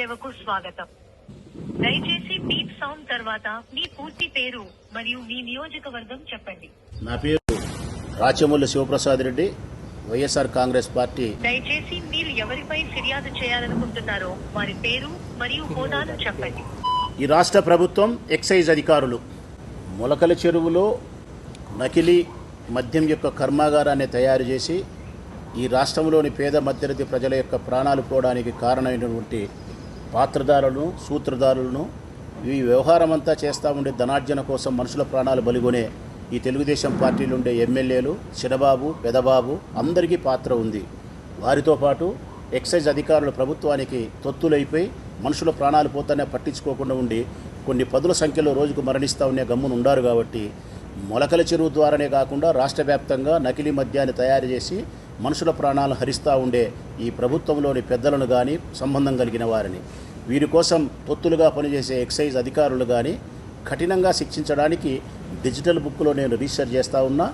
సేవకు స్వాగతం. దయచేసి బీప్ సౌండ్ తర్వాత మీ పూర్తి పేరు మరియు మీ నియోజకవర్గం చెప్పండి. నా పేరు రాచమూలి శివప్రసాద్ రెడ్డి వైఎస్ఆర్ కాంగ్రెస్ పార్టీ. దయచేసి మీరు ఎవరిపై ఫిర్యాదు చేయాలనుకుంటున్నారో వారి పేరు మరియు హోదాను చెప్పండి. ఈ రాష్ట్ర ప్రభుత్వం ఎక్సైజ్ అధికారులు మొలకల చెరువులో నకిలీ మద్యం యొక్క కర్మాగారాన్ని తయారు చేసి ఈ రాష్ట్రంలోని పేద మధ్యతరగతి ప్రజల యొక్క ప్రాణాలు పోవడానికి కారణమైనటువంటి పాత్రదారులను సూత్రధారులను ఈ వ్యవహారం అంతా చేస్తూ ఉండే ధనార్జన కోసం మనుషుల ప్రాణాలు బలిగొనే ఈ తెలుగుదేశం పార్టీలు ఉండే ఎమ్మెల్యేలు చిన్నబాబు పెదబాబు అందరికీ పాత్ర ఉంది. వారితో పాటు ఎక్సైజ్ అధికారులు ప్రభుత్వానికి తొత్తులైపోయి మనుషుల ప్రాణాలు పోతానే పట్టించుకోకుండా ఉండి కొన్ని పదుల సంఖ్యలో రోజుకు మరణిస్తూ ఉండే గమ్మును ఉండారు కాబట్టి మొలకల చెరువు ద్వారానే కాకుండా రాష్ట్ర వ్యాప్తంగా నకిలీ మద్యాన్ని తయారు చేసి మనుషుల ప్రాణాలు హరిస్తూ ఉండే ఈ ప్రభుత్వంలోని పెద్దలను కానీ సంబంధం కలిగిన వారిని. వీరి కోసం తొత్తులుగా పనిచేసే ఎక్సైజ్ అధికారులు కానీ కఠినంగా శిక్షించడానికి డిజిటల్ బుక్లో నేను రీసెర్చ్ చేస్తూ ఉన్నా.